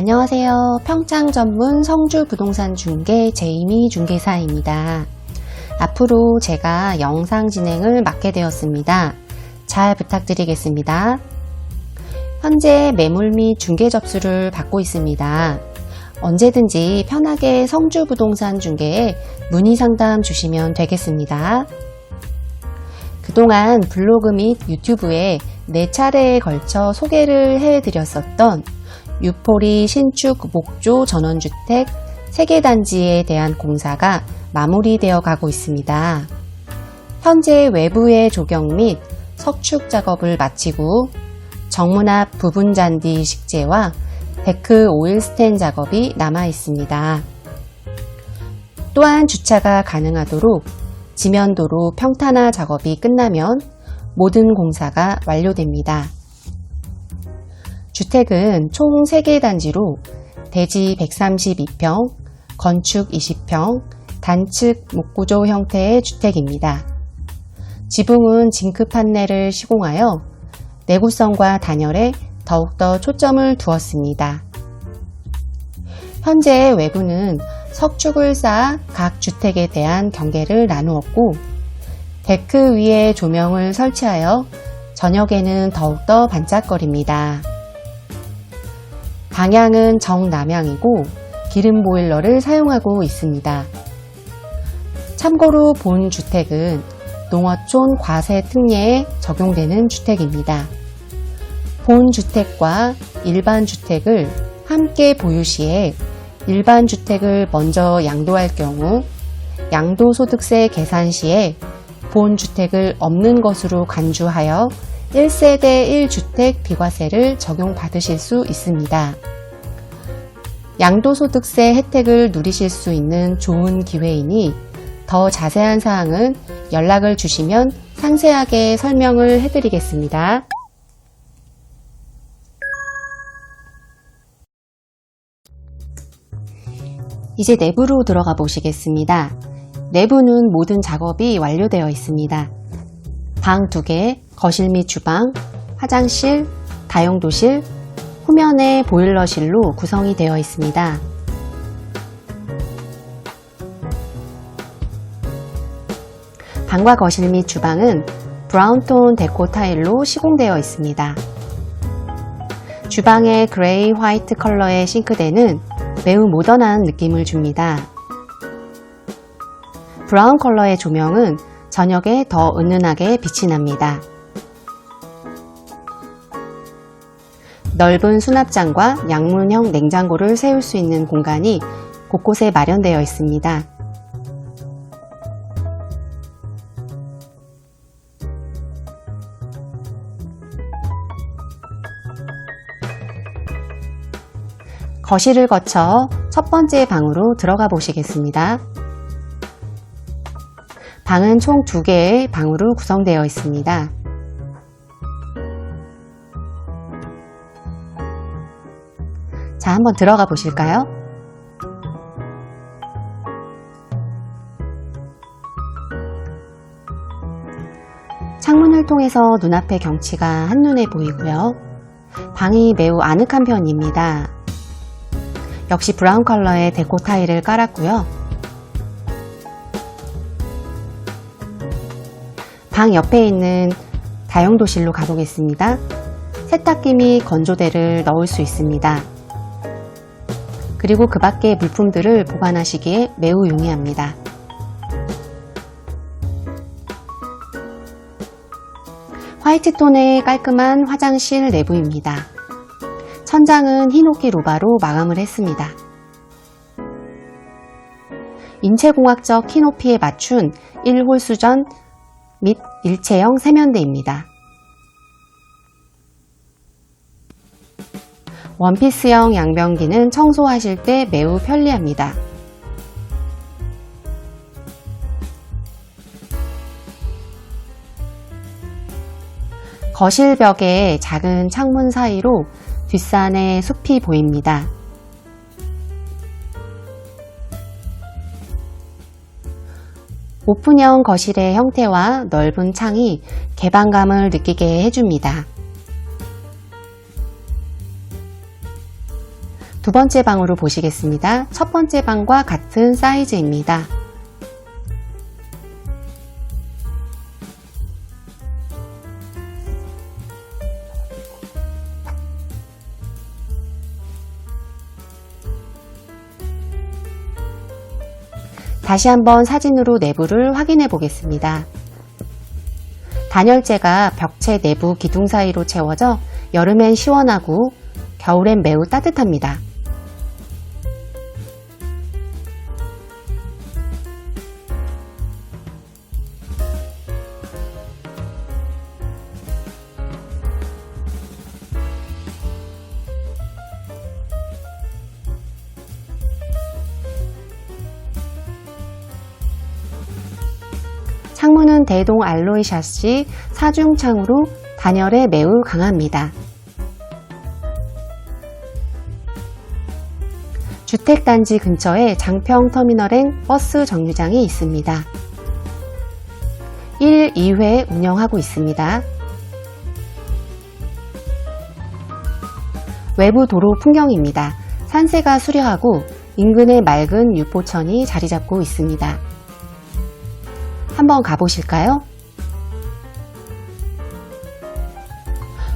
안녕하세요. 평창 전문 성주 부동산 중개 제이미 중개사입니다. 앞으로 제가 영상 진행을 맡게 되었습니다. 잘 부탁드리겠습니다. 현재 매물 및 중개 접수를 받고 있습니다. 언제든지 편하게 성주 부동산 중개에 문의 상담 주시면 되겠습니다. 그동안 블로그 및 유튜브에 4차례에 걸쳐 소개를 해드렸었던 유포리 신축 목조 전원주택 3개 단지에 대한 공사가 마무리되어 가고 있습니다. 현재 외부의 조경 및 석축 작업을 마치고 정문 앞 부분 잔디 식재와 데크 오일 스텐 작업이 남아 있습니다. 또한 주차가 가능하도록 지면도로 평탄화 작업이 끝나면 모든 공사가 완료됩니다. 주택은 총 3개 단지로 대지 132평, 건축 20평, 단측 목구조 형태의 주택입니다. 지붕은 징크 판넬을 시공하여 내구성과 단열에 더욱더 초점을 두었습니다. 현재 외부는 석축을 쌓아 각 주택에 대한 경계를 나누었고 데크 위에 조명을 설치하여 저녁에는 더욱더 반짝거립니다. 방향은 정남향이고 기름 보일러를 사용하고 있습니다. 참고로 본 주택은 농어촌 과세 특례에 적용되는 주택입니다. 본 주택과 일반 주택을 함께 보유 시에 일반 주택을 먼저 양도할 경우 양도소득세 계산 시에 본 주택을 없는 것으로 간주하여 1세대 1주택 비과세를 적용받으실 수 있습니다. 양도소득세 혜택을 누리실 수 있는 좋은 기회이니 더 자세한 사항은 연락을 주시면 상세하게 설명을 해드리겠습니다. 이제 내부로 들어가 보시겠습니다. 내부는 모든 작업이 완료되어 있습니다. 방 2개, 거실 및 주방, 화장실, 다용도실, 후면에 보일러실로 구성이 되어 있습니다. 방과 거실 및 주방은 브라운톤 데코 타일로 시공되어 있습니다. 주방의 그레이 화이트 컬러의 싱크대는 매우 모던한 느낌을 줍니다. 브라운 컬러의 조명은 저녁에 더 은은하게 빛이 납니다. 넓은 수납장과 양문형 냉장고를 세울 수 있는 공간이 곳곳에 마련되어 있습니다. 거실을 거쳐 첫 번째 방으로 들어가 보시겠습니다. 방은 총두 개의 방으로 구성되어 있습니다. 자, 한번 들어가 보실까요? 창문을 통해서 눈앞의 경치가 한눈에 보이고요. 방이 매우 아늑한 편입니다. 역시 브라운 컬러의 데코 타일을 깔았고요. 방 옆에 있는 다용도실로 가보겠습니다. 세탁기 및 건조대를 넣을 수 있습니다. 그리고 그 밖의 물품들을 보관하시기에 매우 용이합니다. 화이트 톤의 깔끔한 화장실 내부입니다. 천장은 흰옥기 로바로 마감을 했습니다. 인체공학적 키높이에 맞춘 1홀 수전 및 일체형 세면대입니다. 원피스형 양변기는 청소하실 때 매우 편리합니다. 거실 벽에 작은 창문 사이로 뒷산의 숲이 보입니다. 오픈형 거실의 형태와 넓은 창이 개방감을 느끼게 해줍니다. 두 번째 방으로 보시겠습니다. 첫 번째 방과 같은 사이즈입니다. 다시 한번 사진으로 내부를 확인해 보겠습니다. 단열재가 벽체 내부 기둥 사이로 채워져 여름엔 시원하고 겨울엔 매우 따뜻합니다. 창문은 대동 알로이 샤시 사중창으로 단열에 매우 강합니다. 주택단지 근처에 장평 터미널엔 버스 정류장이 있습니다. 1, 2회 운영하고 있습니다. 외부 도로 풍경입니다. 산세가 수려하고 인근에 맑은 유포천이 자리 잡고 있습니다. 한번 가보실까요?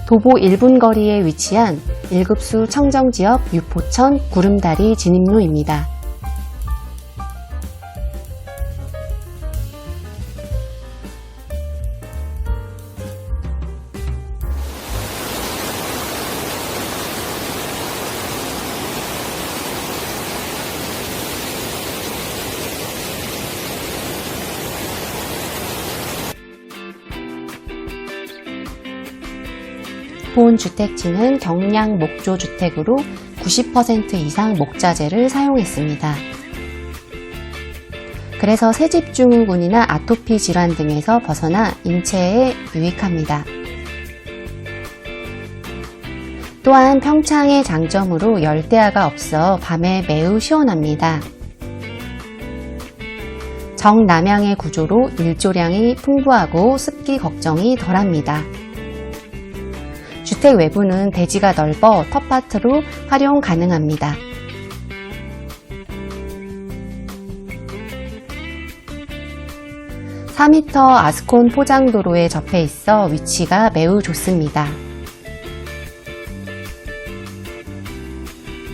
도보 1분 거리에 위치한 1급수 청정지역 유포천 구름다리 진입로입니다. 본 주택지는 경량 목조 주택으로 90% 이상 목자재를 사용했습니다. 그래서 새집중후군이나 아토피 질환 등에서 벗어나 인체에 유익합니다. 또한 평창의 장점으로 열대야가 없어 밤에 매우 시원합니다. 정남향의 구조로 일조량이 풍부하고 습기 걱정이 덜합니다. 주택 외부는 대지가 넓어 텃밭으로 활용 가능합니다. (4m) 아스콘 포장도로에 접해 있어 위치가 매우 좋습니다.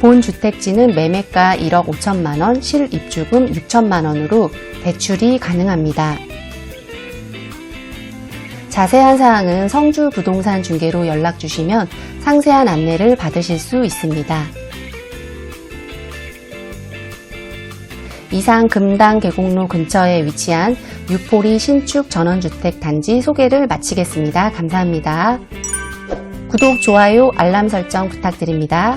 본 주택지는 매매가 1억 5천만원, 실입주금 6천만원으로 대출이 가능합니다. 자세한 사항은 성주 부동산 중개로 연락 주시면 상세한 안내를 받으실 수 있습니다. 이상 금당 계곡로 근처에 위치한 유포리 신축 전원주택 단지 소개를 마치겠습니다. 감사합니다. 구독, 좋아요, 알람 설정 부탁드립니다.